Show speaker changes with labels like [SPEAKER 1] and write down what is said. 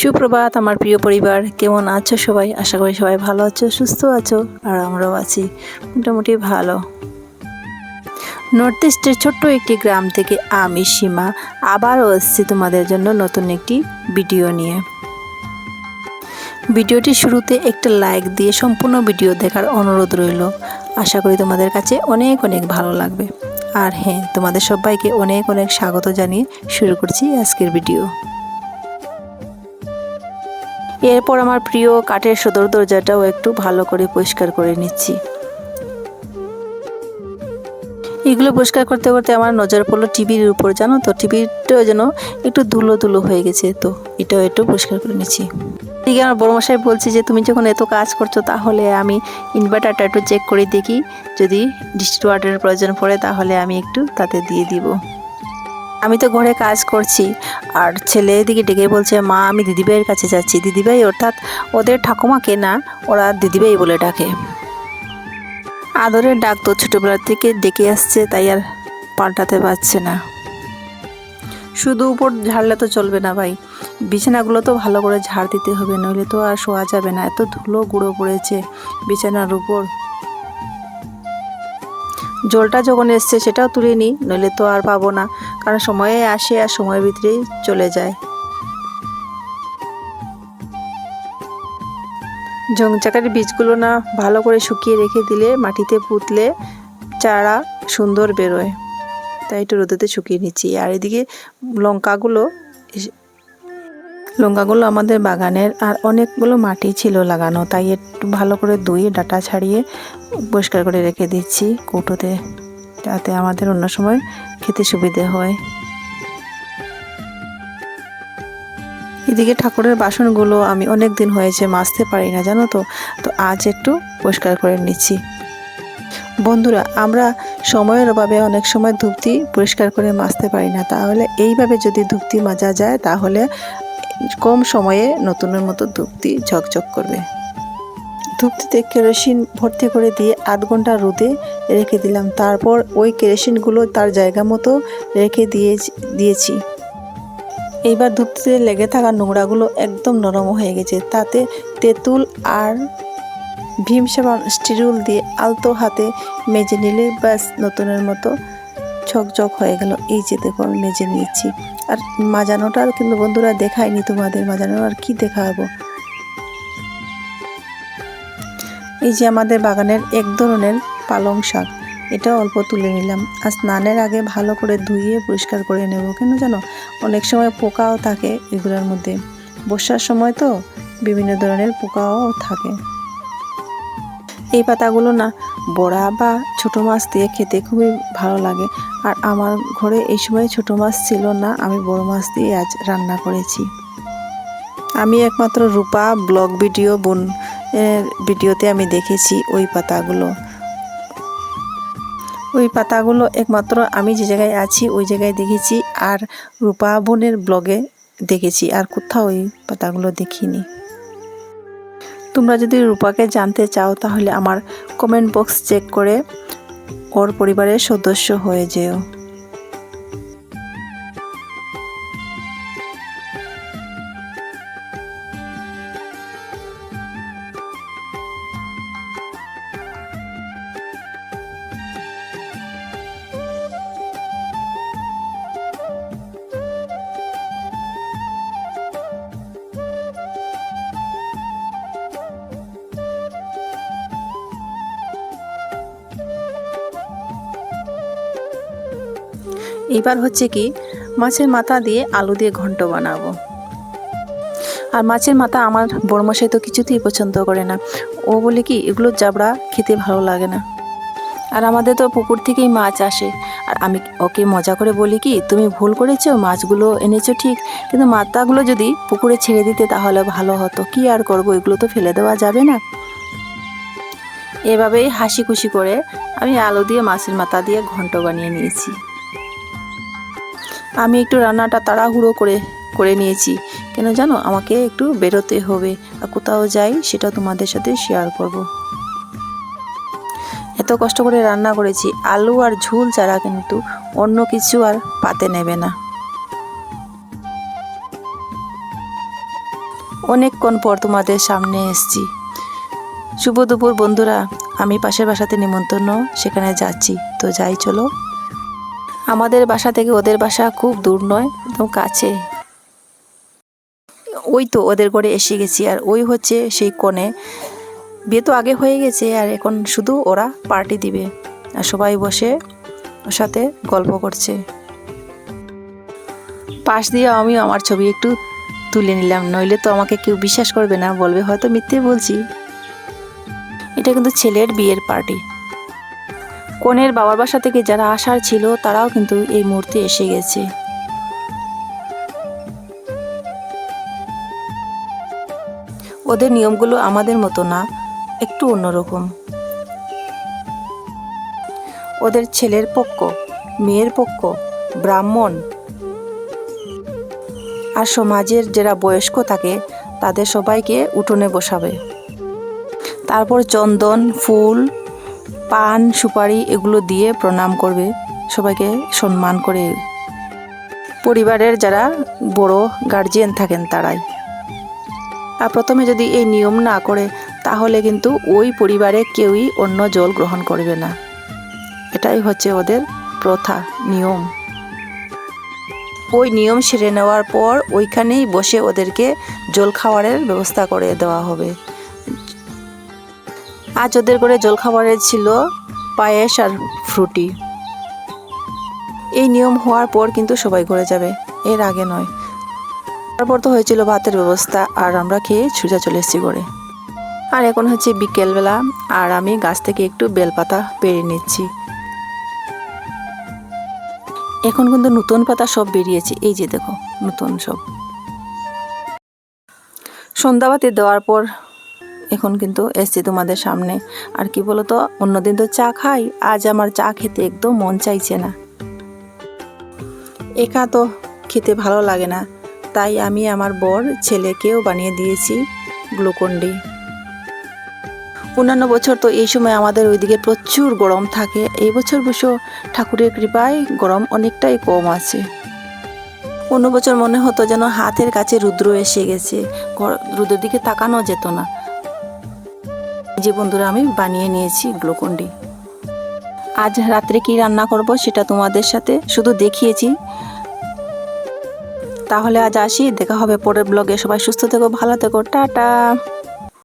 [SPEAKER 1] সুপ্রভাত আমার প্রিয় পরিবার, কেমন আছো সবাই? আশা করি সবাই ভালো আছো, সুস্থ আছো, আর আমরাও আছি মোটামুটি ভালো। নর্থ ইস্টের ছোট্ট একটি গ্রাম থেকে আমি সীমা আবারও এসেছি তোমাদের জন্য নতুন একটি ভিডিও নিয়ে। ভিডিওটি শুরুতে একটা লাইক দিয়ে সম্পূর্ণ ভিডিও দেখার অনুরোধ রইল। আশা করি তোমাদের কাছে অনেক অনেক ভালো লাগবে। আর হ্যাঁ তোমাদের সবাইকে অনেক অনেক স্বাগত জানিয়ে শুরু করছি আজকের ভিডিও। এরপর আমার প্রিয় কাঠের সদর দরজাটাও একটু ভালো করে পরিষ্কার করে নিচ্ছি। এগুলো পরিষ্কার করতে করতে আমার নজর পড়ল টিভির উপর, জানো তো? টিভিটাও যেন একটু ধুলো ধুলো হয়ে গেছে তো, এটাও একটু পরিষ্কার করে নিচ্ছি। এদিকে আমার বড় মশাই বলছে যে, তুমি যখন এত কাজ করছ তাহলে আমি ইনভার্টারটা একটু চেক করে দেখি। যদি ডিস্ট্রিক্ট ওয়াটারের প্রয়োজন পড়ে তাহলে আমি একটু তাতে দিয়ে দিব। আমি তো ঘরে কাজ করছি। আর ছেলে এদিকে ডেকে বলছে, মা, আমি দিদিভাইয়ের কাছে যাচ্ছি। দিদিভাই অর্থাৎ ওদের ঠাকুমাকে না, ওরা দিদিভাই বলে ডাকে। আদরের ডাক তো ছোটোবেলা থেকে ডেকে আসছে, তাই আর পাল্টাতে পারছে না। শুধু উপর ঝাড়লে তো চলবে না ভাই। বিছানাগুলো তো ভালো করে ঝাড় দিতে হবে, নইলে তো আর শোয়া যাবে না। এত ধুলো গুঁড়ো পড়েছে বিছানার উপর। জলটা যখন এসছে সেটাও তুলে নিই, নইলে তো আর পাবো না, কারণ সময়ে আসে আর সময়ের ভিতরেই চলে যায়। জংচাকার বীজগুলো না ভালো করে শুকিয়ে রেখে দিলে, মাটিতে পুঁতলে চারা সুন্দর বেরোয়। তাই একটু রোদেতে শুকিয়ে নিচ্ছি। আর এদিকে লঙ্কাগুলো লঙ্কাগুলো আমাদের বাগানের আর অনেকগুলো মাটি ছিল লাগানো, তাই একটু ভালো করে ধুয়ে ডাটা ছাড়িয়ে পরিষ্কার করে রেখে দিচ্ছি কৌটোতে, যাতে আমাদের অন্য সময় খেতে সুবিধে হয়। এদিকে ঠাকুরের বাসনগুলো আমি অনেক দিন হয়েছে মাজতে পারি না, জানো তো? তো আজ একটু পরিষ্কার করে নিচ্ছি। বন্ধুরা, আমরা সময়ের অভাবে অনেক সময় ধূপতি পরিষ্কার করে মাজতে পারি না, তাহলে এইভাবে যদি ধূপতি মাজা যায়, তাহলে কম সময়ে নতুনের মতো ধূপতি ঝকঝক করবে। ধূপতিতে কেরোসিন ভর্তি করে দিয়ে আধ ঘণ্টা রোদে রেখে দিলাম। তারপর ওই কেরোসিনগুলো তার জায়গা মতো রেখে দিয়ে দিয়েছি। এইবার ধূপতিতে লেগে থাকা নোংরাগুলো একদম নরম হয়ে গেছে। তাতে তেঁতুল আর ভীম সাবান, স্টিরুল দিয়ে আলতো হাতে মেজে নিলে ব্যাস নতুনের মতো ঝকঝক হয়ে গেল। এই যে দেখো, আমি মেজে নিয়েছি। আর মাজানোটা কিন্তু বন্ধুরা দেখায়নি তোমাদের। মাজানো আর কি দেখাবো? এই যে আমাদের বাগানের এক ধরনের পালং শাক। এটা অল্প তুলে নিলাম। আর স্নানের আগে ভালো করে ধুইয়ে পরিষ্কার করে নেব। কেন জানো? অনেক সময় পোকাও থাকে এগুলোর মধ্যে। বর্ষার সময় তো বিভিন্ন ধরনের পোকাও থাকে। এই পাতাগুলো না বড়া বা ছোট মাছ দিয়ে খেতে খুবই ভালো লাগে। আর আমার ঘরে এই সময় ছোট মাছ ছিল না, আমি বড় মাছ দিয়ে আজ রান্না করেছি। আমি একমাত্র রূপা ব্লগ ভিডিও বোন ভিডিওতে আমি দেখেছি ওই পাতাগুলো। ওই পাতাগুলো একমাত্র আমি যে জায়গায় আছি, ওই জায়গায় দেখেছি। আর রূপা বোনের ব্লগে দেখেছি, আর কোথাও ওই পাতাগুলো দেখিনি। তোমরা যদি রূপাকে জানতে চাও, তাহলে আমার কমেন্ট বক্স চেক করে ওর পরিবারের সদস্য হয়ে যেও। এবার হচ্ছে কি মাছের মাথা দিয়ে আলু দিয়ে ঘন্ট বানাবো। আর মাছের মাথা আমার বড়মশাই তো কিছুতেই পছন্দ করে না। ও বলে কি, এগুলো জাবড়া খেতে ভালো লাগে না। আর আমাদের তো পুকুর থেকেই মাছ আসে। আর আমি ওকে মজা করে বলি কি, তুমি ভুল করেছ, মাছগুলো এনেছো ঠিক, কিন্তু মাথাগুলো যদি পুকুরে ছেড়ে দিতে তাহলে ভালো হতো। কি আর করব, এগুলো তো ফেলে দেওয়া যাবে না। এভাবেই হাসি খুশি করে আমি আলু দিয়ে মাছের মাথা দিয়ে ঘন্ট বানিয়ে নিয়েছি। আমি একটু রান্নাটা তাড়াহুড়ো করে করে নিয়েছি। কেন জানো? আমাকে একটু বেরোতে হবে। আর কোথাও যাই, সেটা তোমাদের সাথে শেয়ার করব। এত কষ্ট করে রান্না করেছি। আলু আর ঝুল ছাড়া কিন্তু অন্য কিছু আর পাতে নেবে না। অনেকক্ষণ পর তোমাদের সামনে এসছি। শুভ দুপুর বন্ধুরা। আমি পাশের বাসাতে নিমন্ত্রণ, সেখানে যাচ্ছি। তো যাই, চলো। আমাদের বাসা থেকে ওদের বাসা খুব দূর নয়, একদম কাছে। ওই তো ওদের ঘরে এসে গেছি, আর ওই হচ্ছে সেই কোণে বিয়ে তো আগে হয়ে গেছে, আর এখন শুধু ওরা পার্টি দিবে, আর সবাই বসে ওর সাথে গল্প করছে। পাশ দিয়ে আমিও আমার ছবি একটু তুলে নিলাম, নইলে তো আমাকে কেউ বিশ্বাস করবে না, বলবে হয়তো মিথ্যে বলছি। এটা কিন্তু ছেলের বিয়ের পার্টি কনের বাবার বাসা থেকে যারা আসার ছিল, তারাও কিন্তু এই মুহূর্তে এসে গেছে। ওদের নিয়মগুলো আমাদের মতো না, একটু অন্যরকম। ওদের ছেলের পক্ষ, মেয়ের পক্ষ, ব্রাহ্মণ আর সমাজের যারা বয়স্ক থাকে, তাদের সবাইকে উঠোনে বসাবে। তারপর চন্দন, ফুল পান, সুপারি এগুলো দিয়ে প্রণাম করবে। সবাইকে সম্মান করে পরিবারের যারা বড় গার্জিয়ান থাকেন তারাই। আর প্রথমে যদি এই নিয়ম না করে, তাহলে কিন্তু ওই পরিবারে কেউই অন্য জল গ্রহণ করবে না। এটাই হচ্ছে ওদের প্রথা, নিয়ম। ওই নিয়ম সেরে নেওয়ার পর ওইখানেই বসে ওদেরকে জল খাওয়ারের ব্যবস্থা করে দেওয়া হবে। আজ ওদের করে জল খাবারের ছিল পায়েস আর ফ্রুটি। এই নিয়ম হওয়ার পর কিন্তু সবাই ঘরে যাবে, এর আগে নয়। তারপর তো হয়েছিল ভাতের ব্যবস্থা, আর আমরা খেয়ে ছুজা চলে এসেছি ঘরে। আর এখন হচ্ছে বিকেলবেলা, আর আমি গাছ থেকে একটু বেলপাতা পেরে নিচ্ছি। এখন কিন্তু নতুন পাতা সব বেরিয়েছে, এই যে দেখো, নতুন সব। সন্ধ্যাবাতি দেওয়ার পর এখন কিন্তু এসছি তোমাদের সামনে। আর কি বলতো, অন্যদিন তো চা খাই, আজ আমার চা খেতে একদম মন চাইছে না। একা তো খেতে ভালো লাগে না। তাই আমি আমার বর ছেলেকেও বানিয়ে দিয়েছি গ্লুকন্ডি অন্যান্য বছর তো এই সময় আমাদের ওইদিকে প্রচুর গরম থাকে। এই বছর অবশ্য ঠাকুরের কৃপায় গরম অনেকটাই কম আছে। অন্য বছর মনে হতো যেন হাতের কাছে রুদ্র এসে গেছে। রুদ্রের দিকে তাকানো যেত না। যে বন্ধুরা আমি বানিয়ে নিয়েছি গ্লুকন্ডি। আজ রাত্রে কি রান্না করব সেটা তোমাদের সাথে শুধু দেখিয়েছি। তাহলে আজ আসি, দেখা হবে পরের ব্লগে। সবাই সুস্থ থেকো, ভালো থেকো, টাটা।